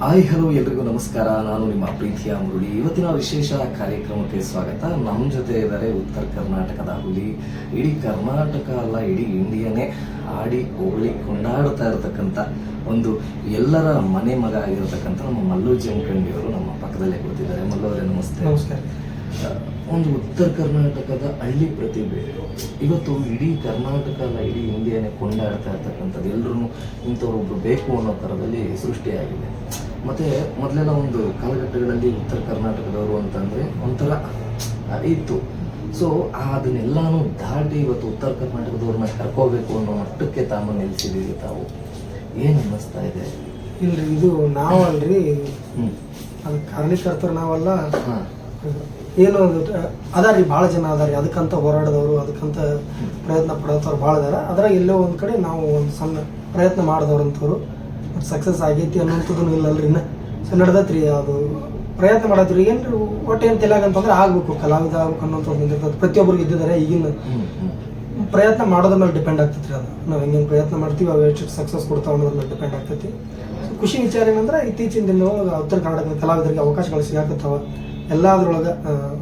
Hi hello ಎಲ್ರಿಗೂ ನಮಸ್ಕಾರ. ನಾನು ನಿಮ್ಮ ಪ್ರೀತಿಯ ಮುರುಳಿ. ಇವತ್ತಿನ ವಿಶೇಷ ಕಾರ್ಯಕ್ರಮಕ್ಕೆ ಸ್ವಾಗತ. ನಮ್ಮ ಜೊತೆ ಇದ್ದಾರೆ ಉತ್ತರ ಕರ್ನಾಟಕದ ಹುಲಿ. ಇಡೀ ಕರ್ನಾಟಕ ಅಲ್ಲ, ಇಡೀ ಇಂಡಿಯಾನೇ ಆಡಿ ಕೋಳಿ ಕೊಂಡಾಡ್ತಾ ಇರತಕ್ಕಂಥ ಒಂದು ಎಲ್ಲರ ಮನೆ ಮಗ ಆಗಿರತಕ್ಕಂಥ ನಮ್ಮ ಮಲ್ಲು ಜಮಖಂಡಿಯವರು ನಮ್ಮ ಪಕ್ಕದಲ್ಲೇ ಕೂತಿದ್ದಾರೆ. ಮಲ್ಲು ಅವರೇ, ನಮಸ್ತೆ. ನಮಸ್ಕಾರ. ಒಂದು ಉತ್ತರ ಕರ್ನಾಟಕದ ಹಳ್ಳಿ ಪ್ರತಿಭೆ. ಇವತ್ತು ಇಡೀ ಕರ್ನಾಟಕ ಅಲ್ಲ ಇಡೀ ಇಂಡಿಯಾನೇ ಕೊಂಡಾಡ್ತಾ ಇರ್ತಕ್ಕಂಥದ್ದು. ಎಲ್ಲರೂ ಇಂಥವ್ರೊಬ್ರು ಬೇಕು ಅನ್ನೋ ಥರದಲ್ಲಿ ಸೃಷ್ಟಿಯಾಗಿದೆ. ಮತ್ತು ಮೊದಲೆಲ್ಲ ಒಂದು ಕಾಲಘಟ್ಟಗಳಲ್ಲಿ ಉತ್ತರ ಕರ್ನಾಟಕದವರು ಅಂತಂದರೆ ಒಂಥರ ಇತ್ತು. ಸೊ ಅದನ್ನೆಲ್ಲಾನು ದಾಟಿ ಇವತ್ತು ಉತ್ತರ ಕರ್ನಾಟಕದವ್ರನ್ನ ಕರ್ಕೋಬೇಕು ಅನ್ನೋ ಮಟ್ಟಕ್ಕೆ ತಾಮ ನಿಲ್ಸಿದ್ದೀರಿ ತಾವು. ಏನು ಅನ್ನಿಸ್ತಾ ಇದೆ? ಇಲ್ರಿ ಇದು ನಾವಲ್ರಿ. ಹ್ಮ್. ಅದು ಕಾರಣೀಕರ್ತರು ನಾವಲ್ಲ. ಹಾಂ. ಏನು ಅದಾರಿ ಭಾಳ ಜನ ಅದಾರಿ. ಅದಕ್ಕಂತ ಹೋರಾಡಿದವರು, ಅದಕ್ಕಂತ ಪ್ರಯತ್ನ ಪಡೋದವ್ರು ಭಾಳ ಅದಾರ. ಅದ್ರಾಗ ಎಲ್ಲೋ ಒಂದು ಕಡೆ ನಾವು ಒಂದು ಸಣ್ಣ ಪ್ರಯತ್ನ ಮಾಡಿದವ್ರು ಅಂತವ್ರು ಸಕ್ಸಸ್ ಆಗೈತಿ ಅನ್ನೋಂಥದ್ದು ಇಲ್ಲಲ್ರಿ ಇನ್ನ. ಸೊ ನಡ್ದತ್ರಿ ಅದು. ಪ್ರಯತ್ನ ಮಾಡತ್ರಿ ಏನ್ರಿ ಒಟ್ಟು ಏನು ಅಂತಂದ್ರೆ ಆಗ್ಬೇಕು. ಕಲಾವಿದ ಆಗ್ಬೇಕು ಅನ್ನೋಂಥದ್ದು ಬಂದಿರ್ತದೆ ಪ್ರತಿಯೊಬ್ಬರಿಗೆ ಇದ್ದಿದ್ದಾರೆ ಈಗಿನ ಪ್ರಯತ್ನ ಮಾಡೋದ್ರ ಮೇಲೆ ಡಿಪೆಂಡ್ ಆಗ್ತೈತಿ ಅದು. ನಾವು ಹೆಂಗೆ ಪ್ರಯತ್ನ ಮಾಡ್ತೀವಿ, ಅವು ಎಷ್ಟು ಸಕ್ಸಸ್ ಕೊಡ್ತಾವ ಅನ್ನೋದ್ರ ಮೇಲೆ ಡಿಪೆಂಡ್ ಆಗ್ತೈತಿ. ಖುಷಿ ವಿಚಾರ ಏನಂದ್ರೆ ಇತ್ತೀಚಿನ ದಿನದೊಳಗೆ ಉತ್ತರ ಕನ್ನಡದ ಕಲಾವಿದರಿಗೆ ಅವಕಾಶಗಳು ಸಿಗಾಕತ್ತಾವ. ಎಲ್ಲದ್ರೊಳಗೆ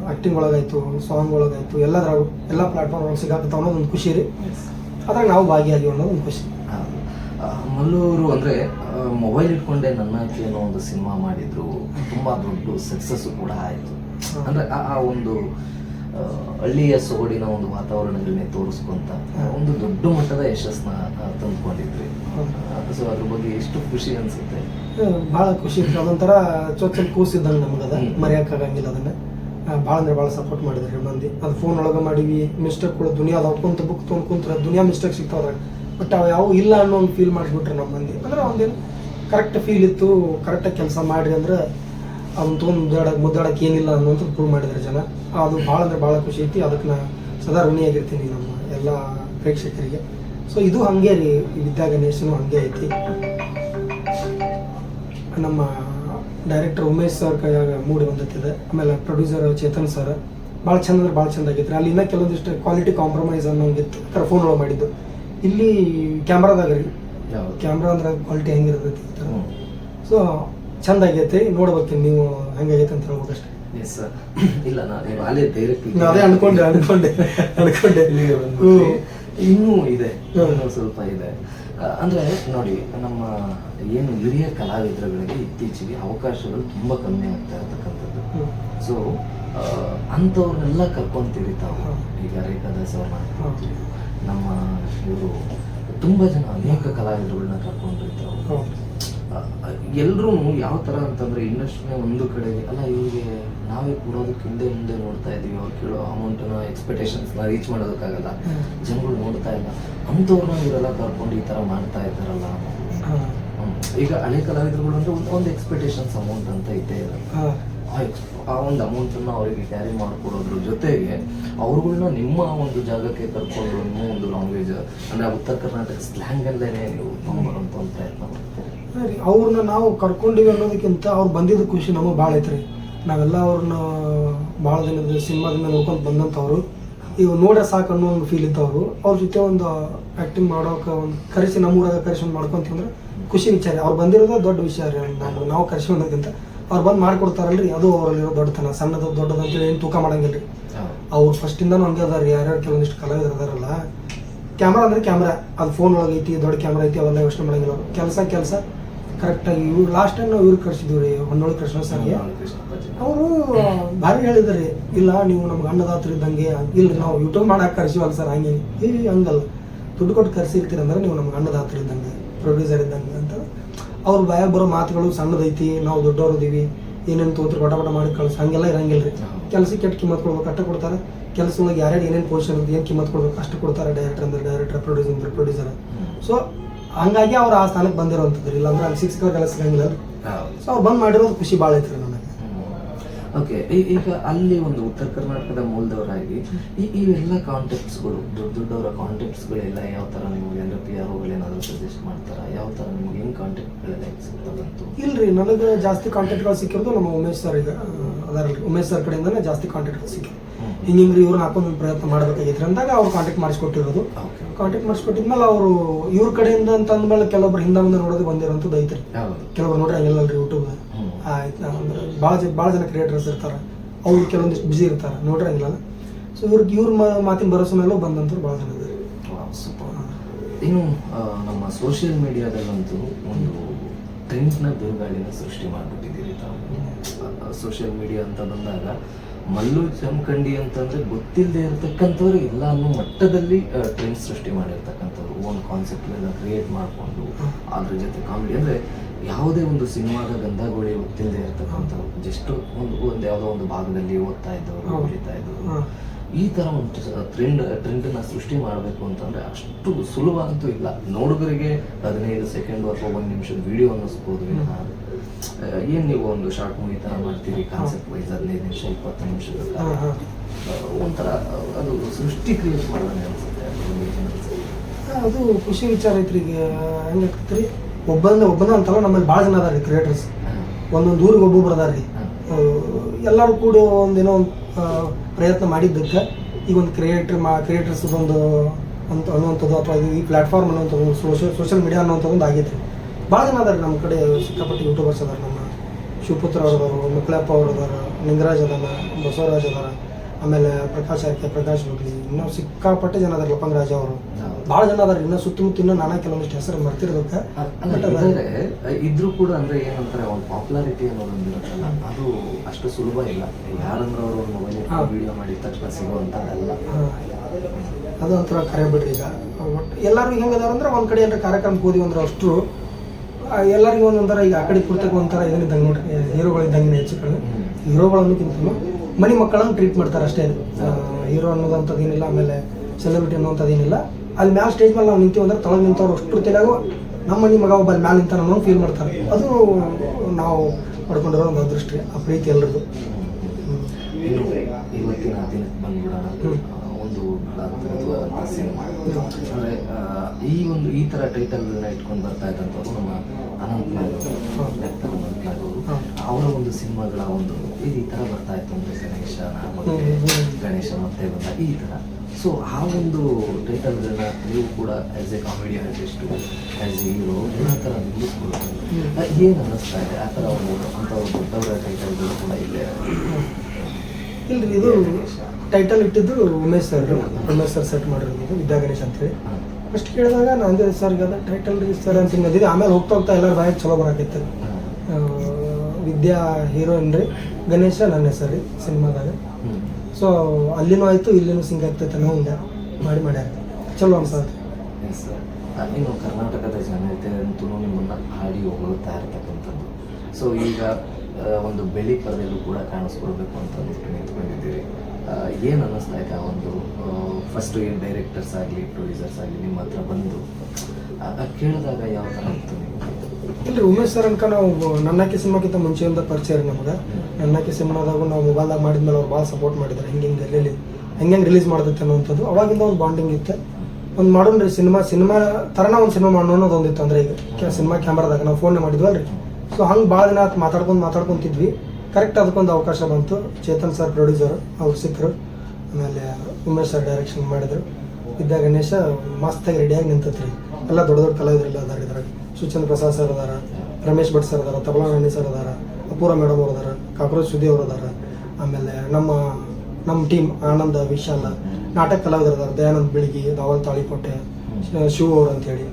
ಆ್ಯಕ್ಟಿಂಗ್ ಒಳಗಾಯ್ತು ಸಾಂಗ್ ಒಳಗಾಯ್ತು ಎಲ್ಲದ್ರಾಗ ಎಲ್ಲ ಪ್ಲಾಟ್ಫಾರ್ಮ್ ಒಳಗೆ ಸಿಗಾಕತ್ತಾವ ಅನ್ನೋದು ಒಂದು ಖುಷಿ ರೀ. ಅದ್ರಾಗ ನಾವು ಭಾಗಿಯಾಗಿ ಅನ್ನೋದು ಒಂದು ಖುಷಿ. ಮಲ್ಲೂರು ಅಂದ್ರೆ ಮೊಬೈಲ್ ಇಟ್ಕೊಂಡೆ ನನ್ನ ಏನೋ ಒಂದು ಸಿನಿಮಾ ಮಾಡಿದ್ರು. ತುಂಬಾ ದೊಡ್ಡ ಸಕ್ಸಸ್ ಕೂಡ ಆಯ್ತು. ಅಂದ್ರೆ ಆ ಒಂದು ಹಳ್ಳಿಯ ಸೊಗಡಿನ ಒಂದು ವಾತಾವರಣಗಳನ್ನೇ ತೋರಿಸ್ಕೊಂತ ಒಂದು ದೊಡ್ಡ ಮಟ್ಟದ ಯಶಸ್ಸನ್ನ ತಂದ್ಕೊಂಡಿದ್ರಿ. ಸೊ ಅದ್ರ ಬಗ್ಗೆ ಎಷ್ಟು ಖುಷಿ ಅನ್ಸುತ್ತೆ? ಭಾಳ ಖುಷಿ. ಇತ್ತು ಅದೊಂಥರ ಚೊಚ್ಚಲ್ ಕೂಸಿದ್ದಂಗೆ ನಮಗದ. ಮರೆಯಕ್ಕೆ ಮರೆಯೋಕ್ಕಾಗಂಗಿಲ್ಲ ಅದನ್ನ. ಭಾಳ ಅಂದ್ರೆ ಭಾಳ ಸಪೋರ್ಟ್ ಮಾಡಿದ್ರಿ ಮಂದಿ. ಅದು ಫೋನ್ ಒಳಗೆ ಮಾಡೀವಿ. ಕೂಡ ದುನಿಯಾ ಅದಾವ ಕುಂತ ಬುಕ್ ತೊಗೊಂಡು ಕುಂತ್ರ ದುನಿಯಾ ಮಿಸ್ಟೇಕ್ ಸಿಗ್ತಾವ್ರ ಬಟ್ ಅವು ಯಾವ ಇಲ್ಲ ಅನ್ನೋ ಒಂದು ಫೀಲ್ ಮಾಡಿಸ್ಬಿಟ್ರೆ ನಮ್ಮ ಮಂದಿ. ಅಂದ್ರೆ ಒಂದೇನು ಕರೆಕ್ಟ್ ಫೀಲ್ ಇತ್ತು ಕರೆಕ್ಟಾಗಿ ಕೆಲಸ ಮಾಡ್ರಿ ಅಂದ್ರೆ ಅವ್ನು ತೊಗೊಂಡು ಮುದ್ದಾಡಕ್ಕೆ ಮುದ್ದಾಡಕ್ಕೆ ಏನಿಲ್ಲ ಅನ್ನೋಂತ ಪ್ರೂವ್ ಮಾಡಿದ್ರೆ ಜನ. ಅದು ಭಾಳ ಅಂದ್ರೆ ಭಾಳ ಖುಷಿ ಐತಿ. ಅದಕ್ಕೆ ನಾ ಸದಾ ಋಣಿಯಾಗಿರ್ತೀನಿ ನಮ್ಮ ಎಲ್ಲ ಪ್ರೇಕ್ಷಕರಿಗೆ. ಸೊ ಇದು ಹಂಗೆ ರೀ. ವಿದ್ಯಾ ಗಣೇಶನು ಹಂಗೆ ಐತಿ. ನಮ್ಮ ಡೈರೆಕ್ಟರ್ ಉಮೇಶ್ ಸರ್ ಕೈಯಾಗ ಮೂಡಿ ಬಂದತ್ತಿದೆ ಆಮೇಲೆ ಪ್ರೊಡ್ಯೂಸರ್ ಚೇತನ್ ಸರ್ ಭಾಳ ಚಂದ ಅಂದ್ರೆ ಭಾಳ ಚಂದ ಆಗಿತ್ತು. ಅಲ್ಲಿ ಇನ್ನೂ ಕೆಲವೊಂದಿಷ್ಟು ಕ್ವಾಲಿಟಿ ಕಾಂಪ್ರಮೈಸ್ ಅನ್ನೋಂಗಿತ್ತು. ಥರ ಫೋನ್ ಒಳಗೆ ಮಾಡಿದ್ದು. ಇಲ್ಲಿ ಕ್ಯಾಮ್ರಾದಾಗ ರೀ? ಕ್ಯಾಮ್ರಾ ಅಂದ್ರೆ ಕ್ವಾಲಿಟಿ ಹೆಂಗಿರ್ತೈತಿ. ಸೊ ಚಂದ ಆಗೈತಿ ನೋಡ್ಬೇಕು ನೀವು ಹೆಂಗಾಗೈತೆ ಅಂತ ಹೇಳ್ಬೇಕಷ್ಟೇ Yes, sir. ಇಲ್ಲ ನಾನು ನೀವು ಅಲ್ಲೇ ಡೈರೆಕ್ಟ್ ನಾ ಅದೇ ಅನ್ಕೊಂಡೆ ಅನ್ಕೊಂಡೆ ಅನ್ಕೊಂಡೆ ಇಲ್ಲಿಗೆ. ಇನ್ನೂ ಇದೆ. ಇನ್ನೂ ಸ್ವಲ್ಪ ಇದೆ ಅಂದ್ರೆ ನೋಡಿ ನಮ್ಮ ಏನು ಹಿರಿಯ ಕಲಾವಿದರುಗಳಿಗೆ ಇತ್ತೀಚೆಗೆ ಅವಕಾಶಗಳು ತುಂಬಾ ಕಮ್ಮಿ ಆಗ್ತಾ ಇರ್ತಕ್ಕಂಥದ್ದು. ಸೊ ಅಂಥವ್ರನ್ನೆಲ್ಲ ಕರ್ಕೊಂತೀವಿ ತಾವು. ಈಗ ರೇಖಾದಾಸ್ ಅವ್ರನ್ನ ನಮ್ಮ ಇವರು ತುಂಬಾ ಜನ ಅನೇಕ ಕಲಾವಿದರುಗಳನ್ನ ಕರ್ಕೊಂಡಿರ್ತಾವೆ ಹೌದು. ಎಲ್ಲರೂ ಯಾವ ತರ ಅಂತಂದ್ರೆ ಇಂಡಸ್ಟ್ರಿನ ಒಂದು ಕಡೆ ಅಲ್ಲ ಇವರಿಗೆ ನಾವೇ ಕೊಡೋದಕ್ಕೆ ಹಿಂದೆ ಮುಂದೆ ನೋಡ್ತಾ ಇದ್ದೀವಿ. ಅವ್ರು ಕೇಳೋ ಎಕ್ಸ್‌ಪೆಕ್ಟೇಷನ್ಸ್ ಎಕ್ಸ್ಪೆಕ್ಟೇಷನ್ಸ್ನ ರೀಚ್ ಮಾಡೋದಕ್ಕಾಗಲ್ಲ. ಜನಗಳು ನೋಡ್ತಾ ಇಲ್ಲ. ಅಂಥವ್ರನ್ನ ಇವರೆಲ್ಲ ಕರ್ಕೊಂಡು ಈ ತರ ಮಾಡ್ತಾ ಇದ್ದಾರಲ್ಲ. ಈಗ ಹಳೆ ಕಲಾವಿದರುಗಳು ಅಂದ್ರೆ ಒಂದು ಒಂದು ಎಕ್ಸ್ಪೆಕ್ಟೇಷನ್ಸ್ ಅಮೌಂಟ್ ಅಂತ ಇದ್ದೇ ಇಲ್ಲ ಆ ಒಂದು ಅಮೌಂಟನ್ನು ಅವರಿಗೆ ಕ್ಯಾರಿ ಮಾಡ್ಕೊಡೋದ್ರ ಜೊತೆಗೆ ಅವ್ರುಗಳನ್ನ ನಿಮ್ಮ ಒಂದು ಜಾಗಕ್ಕೆ ಕರ್ಕೊಂಡು ನಿಮ್ಮ ಒಂದು ಲ್ಯಾಂಗ್ವೇಜ್ ಅಂದ್ರೆ ಉತ್ತರ ಕರ್ನಾಟಕ ಸ್ಲ್ಯಾಂಗಲ್ಲೇ ನೀವು ತಗೊಂಡ್ಬರೋಂಥ ಒಂದು ಪ್ರಯತ್ನ ಮಾಡ್ತೀರಿ? ರೀ ಅವ್ರನ್ನ ನಾವು ಕರ್ಕೊಂಡಿವಿ ಅನ್ನೋದಕ್ಕಿಂತ ಅವ್ರು ಬಂದಿದ್ದ ಖುಷಿ ನಮಗೆ ಭಾಳ ಐತ್ರಿ. ನಾವೆಲ್ಲ ಅವ್ರನ್ನ ಭಾಳ ದಿನದ ಸಿನಿಮಾದಿಂದ ನೋಡ್ಕೊಂಡು ಬಂದಂಥವ್ರು. ಈಗ ನೋಡ್ರೆ ಸಾಕು ಅನ್ನೋ ಒಂದು ಫೀಲ್ ಇದ್ದವರು. ಅವ್ರ ಜೊತೆ ಒಂದು ಆ್ಯಕ್ಟಿಂಗ್ ಮಾಡೋಕೆ ಒಂದು ಕರೆಸಿ ನಮ್ಮೂರಾಗ ಕರೆಸಿ ಮಾಡ್ಕೊಂತಂದ್ರೆ ಖುಷಿ ವಿಚಾರ. ಅವ್ರು ಬಂದಿರೋದು ದೊಡ್ಡ ವಿಷಯ ರೀ ನಾವು ನಾವು ಕರೆಸ್ಕೊಂಡೋದಕ್ಕಿಂತ ಅವ್ರು ಬಂದು ಮಾಡ್ಕೊಡ್ತಾರಲ್ರಿ ಅದು ಅವರಲ್ಲಿರೋ ದೊಡ್ಡತನ. ಸಣ್ಣದು ದೊಡ್ಡದು ಅಂತೇಳಿ ಏನು ತೂಕ ಮಾಡಂಗಿಲ್ಲ ರೀ ಅವ್ರು ಫಸ್ಟಿಂದನೂ ಹಂಗೆ ಅದಾರ ರೀ ಯಾರ್ಯಾರು ಕೆಲವೊಂದಿಷ್ಟು ಕಲಾವಿದರು ಅದಾರಲ್ಲ ಕ್ಯಾಮ್ರಾ ಅಂದ್ರೆ ಕ್ಯಾಮ್ರಾ. ಅದು ಫೋನ್ ಒಳಗೆ ಐತಿ ದೊಡ್ಡ ಕ್ಯಾಮ್ರಾ ಐತಿ ಅವೆಲ್ಲ ಯೋಚನೆ ಮಾಡಂಗಿಲ್ಲ ಅವ್ರು. ಕೆಲಸ ಕೆಲಸ. ಕರೆಕ್ಟಾಗಿ ಇವ್ರು ಲಾಸ್ಟ್ ಟೈಮ್ ನಾವು ಇವ್ರು ಕರ್ಸಿದ್ವಿ ರೀ ಹೊನ್ನೋಳಿ ಕೃಷ್ಣ ಸರ್ಗೆ ಅವರು ಭಾರಿ ಹೇಳಿದ್ರಿ ಇಲ್ಲ ನೀವು ನಮ್ಗೆ ಅನ್ನದಾತ್ರ ಇದ್ದಂಗೆ ಇಲ್ಲ ನಾವು ಯೂಟ್ಯೂಬ್ ಮಾಡಕ್ಕೆ ಕರ್ಸಿವಲ್ಲ ಸರ್ ಹಂಗೆ ಇಲ್ಲಿ ಹಂಗಲ್ಲ. ದುಡ್ಡು ಕೊಟ್ಟು ಕರ್ಸಿರ್ತೀರಿ ಅಂದ್ರೆ ನೀವು ನಮ್ಗೆ ಅನ್ನದಾತ್ರ ಇದ್ದಂಗೆ ಪ್ರೊಡ್ಯೂಸರ್ ಇದ್ದಂಗೆ ಅಂತ. ಅವ್ರು ಭಯ ಬರೋ ಮಾತುಗಳು ಸಣ್ಣದೈತಿ ನಾವು ದೊಡ್ಡವ್ರು ಇದೀವಿ ಏನೇನು ತೋತ್ರ ಪಟ ಪಟ ಮಾಡಿ ಕಳ್ಸಿ ಹಂಗೆಲ್ಲ ಇರಂಗಿಲ್ಲ ರೀ. ಕೆಲಸಕ್ಕೆ ಕೆಟ್ಟ ಕಿಮ್ಮತ್ ಕೊಡ್ಬೇಕು ಅಷ್ಟ ಕೊಡ್ತಾರೆ. ಕೆಲಸ ಒಳಗೆ ಯಾರ್ಯಾರು ಏನೇನು ಪೊಸಿಷನ್ ಏನು ಕಿಮ್ಮತ್ ಕೊಡ್ಬೇಕು ಅಷ್ಟು ಕೊಡ್ತಾರೆ ಡೈರೆಕ್ಟರ್ ಅಂದ್ರೆ ಡೈರೆಕ್ಟರ್ ಪ್ರೊಡ್ಯೂಸರ್ ಅಂದ್ರೆ ಪ್ರೊಡ್ಯೂಸರ್ ಸೊ ಹಂಗಾಗಿ ಅವ್ರು ಆ ಸ್ಥಾನಕ್ಕೆ ಬಂದಿರೋಂಥದ್ದು ಇಲ್ಲ ಅಂದ್ರೆ ಅಲ್ಲಿ ಸಿಕ್ಸ್ಗವ್ರಿಗೆಲ್ಲ ಸಿಗಂಗಿಲ್ಲ ಸೊ ಅವ್ರು ಬಂದ್ ಮಾಡಿರೋದು ಖುಷಿ ಭಾಳ ಐತ್ರಿ ನನಗೆ. ಓಕೆ ಈಗ ಅಲ್ಲಿ ಒಂದು ಉತ್ತರ ಕರ್ನಾಟಕದ ಮೂಲದವರಾಗಿ ಈ ಇವೆಲ್ಲ ಕಾಂಟೆಕ್ಟ್ಸ್ಗಳು ದೊಡ್ಡ ದೊಡ್ಡವರ ಕಾಂಟೆಕ್ಟ್ಸ್ಗಳೆಲ್ಲ ಯಾವ ಥರ ನಿಮಗೆ ಅಂದರೆ ಪಿ ಆರ್ ಓಗಳೇನಾದರೂ ಸಜೆಸ್ಟ್ ಮಾಡ್ತಾರಾ? ಯಾವ ಥರ ನಿಮ್ಗೆ ಏನು ಕಾಂಟೆಕ್ಟ್ಗಳೆಲ್ಲ ಸಿಗ್ತದಂತು ಇಲ್ರಿ ನನಗೆ ಜಾಸ್ತಿ ಕಾಂಟೆಕ್ಟ್ಗಳು ಸಿಕ್ಕಿರೋದು ನಮ್ಮ ಉಮೇಶ್ ಸರ್ ಇದೆ. ಅದರಲ್ಲಿ ಉಮೇಶ್ ಸರ್ ಕಡೆಯಿಂದನೇ ಜಾಸ್ತಿ ಕಾಂಟ್ಯಾಕ್ಟ್ಗಳು ಸಿಕ್ಕಿದೆ ಹಿಂಗೆ ಹಿಂಗ್ರಿ ಇವ್ರನ್ನ ಹಾಕೊಂಡು ಪ್ರಯತ್ನ ಮಾಡ್ಬೇಕಾಗಿತ್ತು. ಅಂದಾಗ ಅವ್ರು ಕಾಂಟ್ಯಾಕ್ಟ್ ಮಾಡಿಸ್ಕೊಟ್ಟಿರೋದು. ಕಾಂಟ್ಯಾಕ್ಟ್ ಮಾಡಿಸ್ಕೊಟ್ಟಿದ್ಮೇಲೆ ಅವರು ಇವ್ರ ಕಡೆಯಿಂದ ಅಂತ ಅಂದ್ಮೇಲೆ ಕೆಲವೊಬ್ರು ಹಿಂದೆ ಮುಂದೆ ನೋಡೋದು ಬಂದಿರೋಂಥದ್ದು ಐತ್ರಿ. ಕೆಲವ್ರು ನೋಡ್ರಿ ಹಂಗಿಲ್ಲಲ್ರಿ ಯೂಟ್ಯೂಬ್. ಆಯ್ತು ಅಂದ್ರೆ ಭಾಳ ಜನ ಭಾಳ ಜನ ಕ್ರಿಯೇಟರ್ಸ್ ಇರ್ತಾರೆ. ಅವ್ರು ಕೆಲವೊಂದಿಷ್ಟು ಬಿಸಿ ಇರ್ತಾರೆ. ನೋಡ್ರಿ ಹಂಗಿಲ್ಲ. ಸೊ ಇವ್ರಿಗೆ ಇವ್ರ ಮಾತಿನ ಭರೋಸೆ ಮೇಲೂ ಬಂದಂತರು ಭಾಳ ಜನ ಇದ್ದಾರೆ ಇನ್ನು ನಮ್ಮ ಸೋಷಿಯಲ್ ಮೀಡಿಯಾದಲ್ಲಂತೂ ಒಂದು ಟ್ರೆಂಡ್ನ ಬಿರುಗಾಳಿನ ಸೃಷ್ಟಿ ಮಾಡಿಬಿಟ್ಟಿದ್ದೀರಿ ತಾವು. ಸೋಷಿಯಲ್ ಮೀಡಿಯಾ ಅಂತ ಬಂದಾಗ ಮಲ್ಲು ಜಮಖಂಡಿ ಅಂತಂದ್ರೆ ಗೊತ್ತಿಲ್ಲದೆ ಇರತಕ್ಕಂಥವ್ರು ಇಲ್ಲ ಅನ್ನೋ ಮಟ್ಟದಲ್ಲಿ ಟ್ರೆಂಡ್ ಸೃಷ್ಟಿ ಮಾಡಿರ್ತಕ್ಕಂಥವ್ರು ಓನ್ ಕಾನ್ಸೆಪ್ಟ್ ಎಲ್ಲ ಕ್ರಿಯೇಟ್ ಮಾಡಿಕೊಂಡು ಅದ್ರ ಜೊತೆ ಕಾಮಿಡಿ ಅಂದ್ರೆ ಯಾವುದೇ ಒಂದು ಸಿನಿಮಾದ ಗಂಧಗೋಳಿ ಗೊತ್ತಿಲ್ಲದೆ ಇರತಕ್ಕಂಥವ್ರು. ಜಸ್ಟ್ ಒಂದು ಒಂದು ಯಾವುದೋ ಒಂದು ಭಾಗದಲ್ಲಿ ಓದ್ತಾ ಇದ್ದವರು. ಬೆಳೀತಾ ಇದ್ದವರು. ಈ ತರ ಒಂದು ಟ್ರೆಂಡ್ ಟ್ರೆಂಡನ್ನ ಸೃಷ್ಟಿ ಮಾಡಬೇಕು ಅಂತಂದ್ರೆ ಅಷ್ಟು ಸುಲಭ ಅಂತೂ ಇಲ್ಲ. ನೋಡುಗರಿಗೆ ಹದಿನೈದು ಸೆಕೆಂಡ್ ಅಥವಾ ಒಂದು ನಿಮಿಷದ ವಿಡಿಯೋ ಅನ್ನಿಸ್ಬೋದು ವಿನಃ, ಏನ್ ನೀವು ಒಂದು ಶಾರ್ಟ್ ಮೂವಿ ತರ ಮಾಡ್ತೀರಿ? ಕಾನ್ಸೆಪ್ಟ್ ವೈಸ್ ಹದಿನೈದು ನಿಮಿಷ ಇಪ್ಪತ್ತು ನಿಮಿಷದ ಒಂಥರ ಅದು ಸೃಷ್ಟಿ ಕ್ರಿಯೇಟ್ ಮಾಡೋದಂಗೆ ಅನ್ಸುತ್ತೆ. ಅದು ಖುಷಿ ವಿಚಾರ ಐತ್ರಿ ಈಗ ಹೆಂಗಾಗ್ತೈತ್ರಿ ಒಬ್ಬಂದ ಒಬ್ಬನ ಅಂತಲ್ಲ ನಮ್ಮಲ್ಲಿ ಭಾಳ ಜನ ಅದಾರ ರೀ ಕ್ರಿಯೇಟರ್ಸ್ ಒಂದೊಂದು ಊರಿಗೆ ಒಬ್ಬೊಬ್ರು ಅದಾರ ರೀ. ಎಲ್ಲರೂ ಕೂಡ ಒಂದೇನೋ ಒಂದು ಪ್ರಯತ್ನ ಮಾಡಿದ್ದಕ್ಕೆ ಈಗ ಒಂದು ಕ್ರಿಯೇಟರ್ ಮಾ ಕ್ರಿಯೇಟರ್ಸ್ ಒಂದು ಅಂತ ಅನ್ನುವಂಥದ್ದು ಅಥವಾ ಈ ಪ್ಲಾಟ್ಫಾರ್ಮ್ ಅನ್ನುವಂಥದ್ದು ಸೋಷಿಯಲ್ ಸೋಷಿಯಲ್ ಮೀಡಿಯಾ ಅನ್ನುವಂಥದ್ದು ಒಂದು ಆಗೈತೆ ಭಾಳ ಜನ ಅದಾರ ನಮ್ಮ ಕಡೆ ಸಿಕ್ಕಾಪಟ್ಟೆ ಯೂಟ್ಯೂಬರ್ಸ್ ಅದಾರ ನಮ್ಮ ಶಿವಪುತ್ರ ಅವ್ರದವರು ಮುಕ್ಲಪ್ಪ ಮಕ್ಕಳಪ್ಪ ಅವ್ರು ಅದಾರ ನಿಂಗರಾಜ್ ಅದಾರ ಬಸವರಾಜ್ ಅದಾರ ಆಮೇಲೆ ಪ್ರಕಾಶ್ ಆರ್ಕೆ ಪ್ರಕಾಶ್ ಹೋಗ್ಲಿ ಇನ್ನೂ ಸಿಕ್ಕಾಪಟ್ಟೆ ಜನ ಅದಾರ ರಾಜ ಅವರು. ಭಾಳ ಜನ ಅದಾರ ಇನ್ನೂ ಸುತ್ತಮುತ್ತ ಇನ್ನೂ ನಾನಾ ಕೆಲವೊಂದಿಷ್ಟು ಹೆಸರು ಮರ್ತಿರೋದಕ್ಕೆ. ಇದಾರೆ, ಕೂಡ ಅಂದ್ರೆ ಏನಂತಾರೆ ಒಂದು ಪಾಪ್ಯುಲಾರಿಟಿ ಅನ್ನೋದೊಂದು ಇರುತ್ತಲ್ಲ ಅದು ಅಷ್ಟು ಸುಲಭ ಇಲ್ಲ. ಯಾರಂದ್ರೆ ಅವರು ಒಂದು ಮೊಬೈಲ್. ವಿಡಿಯೋ ಮಾಡಿ ತಕ್ಷಣ ಸಿಗುವಂಥದ್ದಲ್ಲ. ಅದು ಒಂಥರ ಕರೆ ಬಿಡ್ರಿ ಈಗ. ಒಟ್ಟು ಎಲ್ಲರೂ ಹೆಂಗೆ ಅದಾರ ಒಂದು ಕಡೆ ಏನಾರ ಕಾರ್ಯಕ್ರಮಕ್ಕೆ ಹೋದಿವಿ ಅಂದ್ರೆ ಅಷ್ಟು ಎಲ್ಲರಿಗೂ ಒಂದೊಂಥರ ಈಗ ಆ ಕಡೆ ಕುರ್ತಕ್ಕೆ ಒಂಥರ ಇದನ್ನಿದ್ದಂಗೆ ನೋಡ್ರಿ ಹೀರೋಗಳಿದ್ದಂಗೆ ಹೆಚ್ಚು ಕಡೆ ಹ್ಮ್. ಹೀರೋಗಳನ್ನೋಕ್ಕಿಂತ ಮನಿ ಮಕ್ಕಳನ್ನು ಟ್ರೀಟ್ ಮಾಡ್ತಾರೆ ಅಷ್ಟೇ. ಹೀರೋ ಅನ್ನೋದಂಥದ್ದು ಏನಿಲ್ಲ ಆಮೇಲೆ ಸೆಲೆಬ್ರಿಟಿ ಅನ್ನೋಂಥದ್ದು ಏನಿಲ್ಲ. ಅಲ್ಲಿ ಮ್ಯಾಲೆ ಸ್ಟೇಜ್ ಮೇಲೆ ನಾವು ನಿಂತೀವಿ ಅಂದ್ರೆ ತಳಗೆ ನಿಂತವ್ರು ಅಷ್ಟು ತೆಲಾಗು ನಮ್ಮ ಮನೆ ಮಗ ಒಬ್ಬ ಅಲ್ಲಿ ಮ್ಯಾಲೆ ನಿಂತಾನ ಅನ್ನೋ ಫೀಲ್ ಮಾಡ್ತಾರೆ. ಅದು ನಾವು ಪಡ್ಕೊಂಡಿರೋ ಒಂದು ಅದೃಷ್ಟ ಆ ಪ್ರೀತಿ ಎಲ್ಲರಿಗೂ ಇನ್ನು ಇವತ್ತಿನ ದಿನಕ್ಕೆ ಬಂದ್ಬಿಡೋಣ. ಒಂದು ಅಂದ್ರೆ ಈ ಒಂದು ಈ ತರ ಟೈಟಲ್ಗಳನ್ನ ಇಟ್ಕೊಂಡು ಬರ್ತಾ ಇದ್ದಂಥವ್ರು ನಮ್ಮ ಅನಂತ್ ಡಾಕ್ಟರ್ ಅವರು ಅವರ ಒಂದು ಸಿನಿಮಾಗಳ ಒಂದು ಇದು ಈ ತರ ಬರ್ತಾ ಇತ್ತು ಅಂದ್ರೆ ಗಣೇಶ. ಗಣೇಶ ಮತ್ತೆ ಬಂದ ಈ ತರ. ಸೊ ಆ ಒಂದು ಟೈಟಲ್ಗಳನ್ನ ನೀವು ಕೂಡ as a comedy artist as a hero ಎಲ್ಲ ಥರ ನಿಲ್ಲಿಸ್ಕೊಳ್ತಾರೆ ಏನ್ ಅನ್ನಿಸ್ತಾ ಇದೆ? ಆ ಥರ ಒಂದು ಅಂಥ ಒಂದು ದೊಡ್ಡವರ ಟೈಟಲ್ಗಳು ಕೂಡ ಇದೆ ಇಲ್ರಿ ಇದು ಟೈಟಲ್ ಇಟ್ಟಿದ್ದು Umesh sir Umesh sir set ಮಾಡಿರೋದು ವಿದ್ಯಾ ಗಣೇಶ್ ಅಂತೇಳಿ ಫಸ್ಟ್ ಕೇಳಿದಾಗ ನಾನು ಅಂದ್ರೆ ಸರ್ ಈಗ ಟೈಟಲ್ ಸರ್ ಅಂತ ಹಿಂಗೆ ಆಮೇಲೆ ಹೋಗ್ತಾ ಹೋಗ್ತಾ ಎಲ್ಲರ ಬಾಯಿ ಚಲೋ ಬರಾಕೈತೆ. ವಿದ್ಯಾ ಹೀರೋಯಿನ್ ರೀ. ಗಣೇಶ ನನ್ನ ಹೆಸರು ರೀ ಸಿನಿಮಾದಾಗ. ಸೊ ಅಲ್ಲಿನೂ ಆಯಿತು, ಇಲ್ಲಿನೂ ಸಿಂಗ್ ಆಗ್ತೈತೆ ನಾವು ಹಿಂಗೆ ಮಾಡಿ ಮಾಡ್ಯಾರ. ಚಲೋ ಅನ್ಸತ್ತೆ. ಕರ್ನಾಟಕದ ಜನತೆ ಅಂತೂ ನಿಮ್ಮನ್ನು ಹಾಡಿ ಹೊಗಳುತ್ತಾ ಇರ್ತಕ್ಕಂಥದ್ದು. ಸೊ ಈಗ ಒಂದು ಬೆಳಿ ಪರದೆಯಲ್ಲೂ ಕೂಡ ಕಾಣಿಸ್ಕೊಳ್ಬೇಕು ಅಂತ ಅಂದ್ಬಿಟ್ಟು ನಿಂತ್ಕೊಂಡಿದ್ದೀರಿ. ಏನು ಅನ್ನಿಸ್ತಾ ಇದೆ ಒಂದು ಫಸ್ಟ್ ಏನು ಡೈರೆಕ್ಟರ್ಸ್ ಆಗಲಿ ಪ್ರೊಡ್ಯೂಸರ್ಸ್ ಆಗಲಿ ನಿಮ್ಮ ಹತ್ರ ಬಂದು? ಕೇಳಿದಾಗ ಯಾವ ಥರ ಇತ್ತು ಇಲ್ಲಿ ಉಮೇಶ್ ಸರ್ ಅನ್ಕ ನಾವು ನನ್ನಕ್ಕೆ ಸಿನಿಮಾಕ್ಕಿಂತ ಮುಂಚೆಯಿಂದ ಪರಿಚಯ ರೀ ನಮಗೆ. ನನ್ನಕ್ಕೆ ಸಿನಿಮಾದಾಗ ನಾವು ಮೊಬೈಲ್ದಾಗ ಮಾಡಿದ್ಮೇಲೆ ಅವ್ರು ಭಾಳ ಸಪೋರ್ಟ್ ಮಾಡಿದ್ದಾರೆ. ಹಿಂಗೆ ಹಿಂಗೆ ಎಲ್ಲೆಲ್ಲಿ ಹೆಂಗೆ ರಿಲೀಸ್ ಮಾಡ್ತೈತೆ ಅನ್ನೋಂಥದ್ದು ಅವಾಗಿಂದ ಒಂದು ಬಾಂಡಿಂಗ್ ಇತ್ತು. ಒಂದು ಮಾಡೋಣ ರೀ ಸಿನಿಮಾ ಸಿನಿಮಾ ಥರನ ಒಂದು ಸಿನಿಮಾ ಮಾಡೋಣ ಅನ್ನೋದು ಒಂದಿತ್ತು. ಅಂದ್ರೆ ಈಗ ಸಿನಿಮಾ ಕ್ಯಾಮ್ರಾದಾಗ ನಾವು ಫೋನ್ ಮಾಡಿದ್ವಲ್ಲ ರೀ ಸೊ ಹಂಗೆ ಭಾಳ ದಿನ ಆತು ಮಾತಾಡ್ಕೊಂಡು ಮಾತಾಡ್ಕೊತಿದ್ವಿ. ಕರೆಕ್ಟ್ ಅದಕ್ಕೊಂದು ಅವಕಾಶ ಬಂತು. ಚೇತನ್ ಸರ್ ಪ್ರೊಡ್ಯೂಸರ್ ಅವ್ರು ಸಿಕ್ಕರು ಆಮೇಲೆ ಉಮೇಶ್ ಸರ್ ಡೈರೆಕ್ಷನ್ ಮಾಡಿದ್ರು. ಇದ್ದ ಗಣೇಶ ಮಸ್ತಾಗಿ ರೆಡಿಯಾಗಿ ನಿಂತತ್ರಿ. ಎಲ್ಲ ದೊಡ್ಡ ದೊಡ್ಡ ಕಲಾವಿದರೆಲ್ಲ ಅದಾರ ಇದ್ರಾಗ. ಸುಚಂದ್ರ ಪ್ರಸಾದ್ ಸರ್ ಅದಾರ, ರಮೇಶ್ ಭಟ್ ಸರ್ ಅದಾರ, ತಬಲಾ ರಾಣಿ ಸರ್ ಅದಾರ ಅಪೂರ ಮೇಡಮ್ ಅವ್ರು ಅದಾರ, ಕಾಕ್ರೋಚ್ ಸುದ್ದಿ ಅವ್ರು ಅದಾರ. ಆಮೇಲೆ ನಮ್ಮ ನಮ್ಮ ಟೀಮ್ ಆನಂದ, ವಿಶಾಲ, ನಾಟಕ ಕಲಾವಿದರು ಅದಾರ. ದಯಾನಂದ್ ಬೆಳಗಿ, ದಾವಲ್ ತಾಳಿಕೋಟೆ ಶಿವ ಅವ್ರು ಅಂತೇಳಿ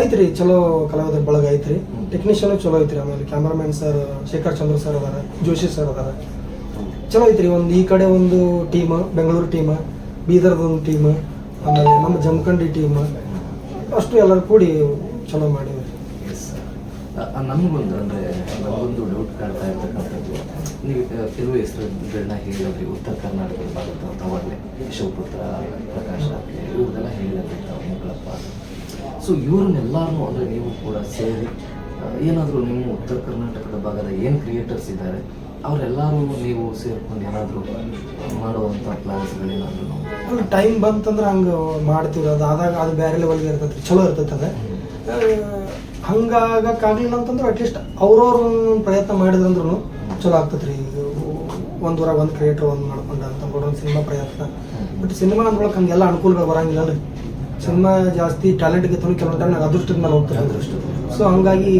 ಐತ್ರಿ, ಚಲೋ ಕಲಾವಿದರ ಬಳಗ ಐತ್ರಿ. ಟೆಕ್ನಿಷಿಯನ್ ಚಲೋ ಐತ್ರಿ ಆಮೇಲೆ cameraman sir Shekhar Chandra sir ಅದಾರ, ಜೋಶಿ ಸರ್ ಅದಾರ. ಚಲೋ ಐತ್ರಿ ಒಂದು ಈ ಕಡೆ ಒಂದು ಟೀಮ್ ಬೆಂಗಳೂರು ಟೀಮ್ ಬೀದರ್ದ ಒಂದು ಟೀಮ್ ಆಮೇಲೆ ನಮ್ಮ ಜಮಖಂಡಿ ಟೀಮ್ ಅಷ್ಟು ಎಲ್ಲರೂ ಕೂಡಿ ಚಲೋ ಮಾಡಿದ್ರಿ ನಮಗೊಂದು ಅಂದರೆ ನಮಗೊಂದು ಡೌಟ್ ಕಾಡ್ತಾ ಇರ್ತಕ್ಕಂಥದ್ದು. ನೀವು ಕೆಲವು ಹೆಸರುಗಳನ್ನ ಹೇಳಿದ್ರಿ, ಉತ್ತರ ಕರ್ನಾಟಕ ಭಾಗದ ತವಾಗಲೇ ಶಿವಪುತ್ರ ಪ್ರಕಾಶ್ ಆಗ್ಲಿ ಇವ್ರದೆಲ್ಲ ಹೇಳಿದ್ರಿ ಮಕ್ಕಳಪ್ಪ ಸೊ ಇವ್ರನ್ನೆಲ್ಲರೂ ಅಂದರೆ ನೀವು ಕೂಡ ಸೇರಿ ಏನಾದರೂ ನಿಮ್ಮ ಉತ್ತರ ಕರ್ನಾಟಕದ ಭಾಗದ ಏನು ಕ್ರಿಯೇಟರ್ಸ್ ಇದ್ದಾರೆ ಅವರೆಲ್ಲರೂ ನೀವು ಸೇರ್ಕೊಂಡು ಏನಾದರೂ ಮಾಡುವಂಥ ಪ್ಲಾನ್ಸ್ಗಳೇನಾದರೂ ಅಲ್ಲಿ ಟೈಮ್ ಬಂತಂದ್ರೆ ಹಂಗೆ ಮಾಡ್ತೀವಿ ಅದು ಆದಾಗ ಅದು ಬೇರೆ ಲೆವೆಲ್ಗೆ ಇರ್ತೈತಿ ಚಲೋ ಇರ್ತೈತೆ ಅದು ಹಂಗಾಗಕ್ಕಾಗಲಿಲ್ಲ ಅಂತಂದ್ರೆ ಅಟ್ಲೀಸ್ಟ್ ಅವ್ರವ್ರು ಪ್ರಯತ್ನ ಮಾಡಿದ್ರಂದ್ರೂ ಚಲೋ ಆಗ್ತದೆ ರೀ ಒಂದು ಊರಾಗ ಒಂದು ಕ್ರಿಯೇಟರ್ ಒಂದು ಮಾಡ್ಕೊಂಡ ಅಂತ ಒಂದು ಸಿನಿಮಾ ಪ್ರಯತ್ನ. ಬಟ್ ಸಿನಿಮಾ ಅಂದ್ರೊಳಗೆ ಹಂಗೆಲ್ಲ ಅನುಕೂಲಗಳು ಬರಂಗಿಲ್ಲ ರೀ ಸಿನಿಮಾ ಜಾಸ್ತಿ ಟ್ಯಾಲೆಂಟ್ಗೆ ತುಂಬ ಕೆಲವೊಂದು ಟೈಮ್ ಅದೃಷ್ಟದ ಮೇಲೆ ಹೋಗ್ತಾರೆ ಅದೃಷ್ಟದ. ಸೊ ಹಂಗಾಗಿ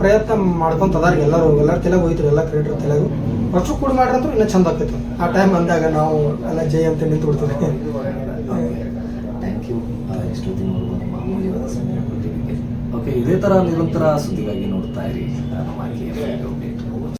ಪ್ರಯತ್ನ ಮಾಡ್ಕೊಂತ ಅದಾರ ಎಲ್ಲರೂ. ಎಲ್ಲರ ತಲೆಗೆ ಹೋಯ್ತಾರೆ, ಎಲ್ಲ ಕ್ರಿಯೇಟರ್ ತಲೆಗೂ. ವರ್ಷ ಕೂಡ ಮಾಡ್ರಂದ್ರೆ ಇನ್ನೂ ಚಂದ ಆಗ್ತೈತೆ ಆ ಟೈಮ್ ಅಂದಾಗ ನಾವು ಎಲ್ಲ ಜೈ ಅಂತ ನಿಂತು ಬಿಡ್ತೀವಿ. ಓಕೆ ಇದೇ ಥರ ನಿರಂತರ ಸುದ್ದಿಗಾಗಿ ನೋಡ್ತಾ ಇರಿ. ನಮ್ಮ